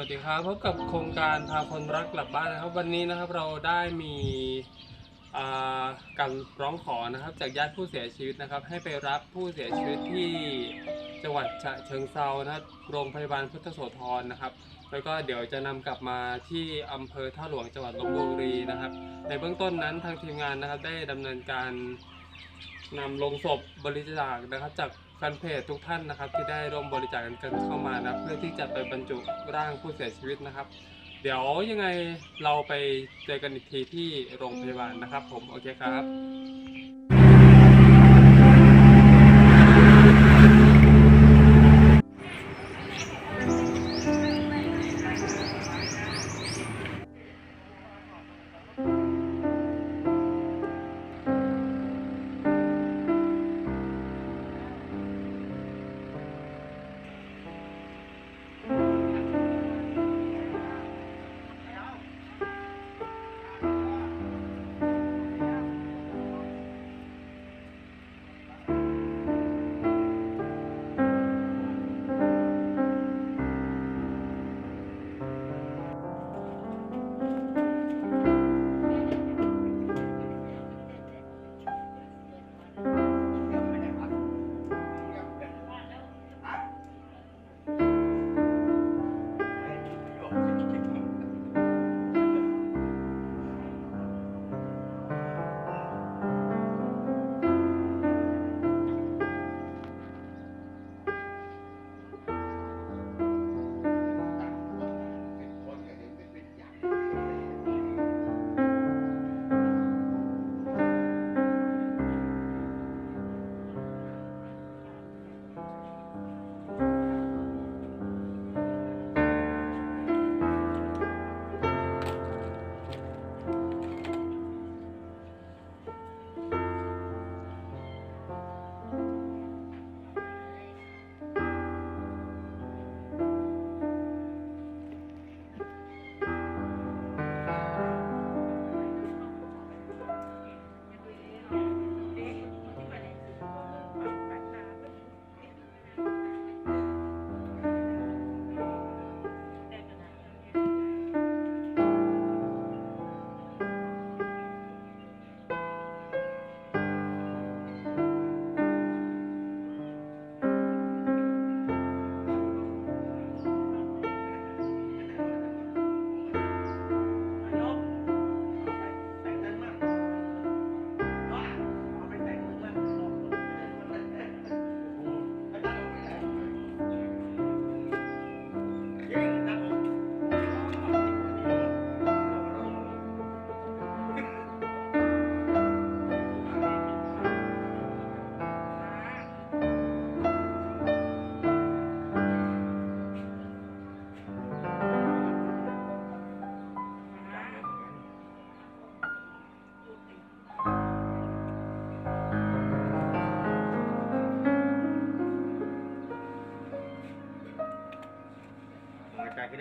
วัสดีครับพบกับโครงการพาคนรักกลับบ้านนะครับ วันนี้นะครับเราได้มีการร้องขอนะครับ จากญาติผู้เสียชีวิตนะครับ ให้ไปรับผู้เสียชีวิตที่จังหวัดฉะเชิงเซานะโรงพยาบาลพุทธโสธรนะครับ แล้วก็เดี๋ยวจะนำกลับมาที่อำเภอท่าหลวงจังหวัดลบบุรีนะครับ ในเบื้องต้นนั้นทางทีมงานนะครับได้ดำเนินการ นำลงศพบริจาคนะครับ จากแฟนเพจทุกท่านนะครับ ที่ได้ร่วมบริจาคกันเข้ามานะเพื่อที่จะไปบรรจุร่างผู้เสียชีวิตนะครับ เดี๋ยวยังไงเราไปเจอกันอีกทีที่โรงพยาบาลนะครับ ผมโอเคครับ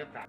ก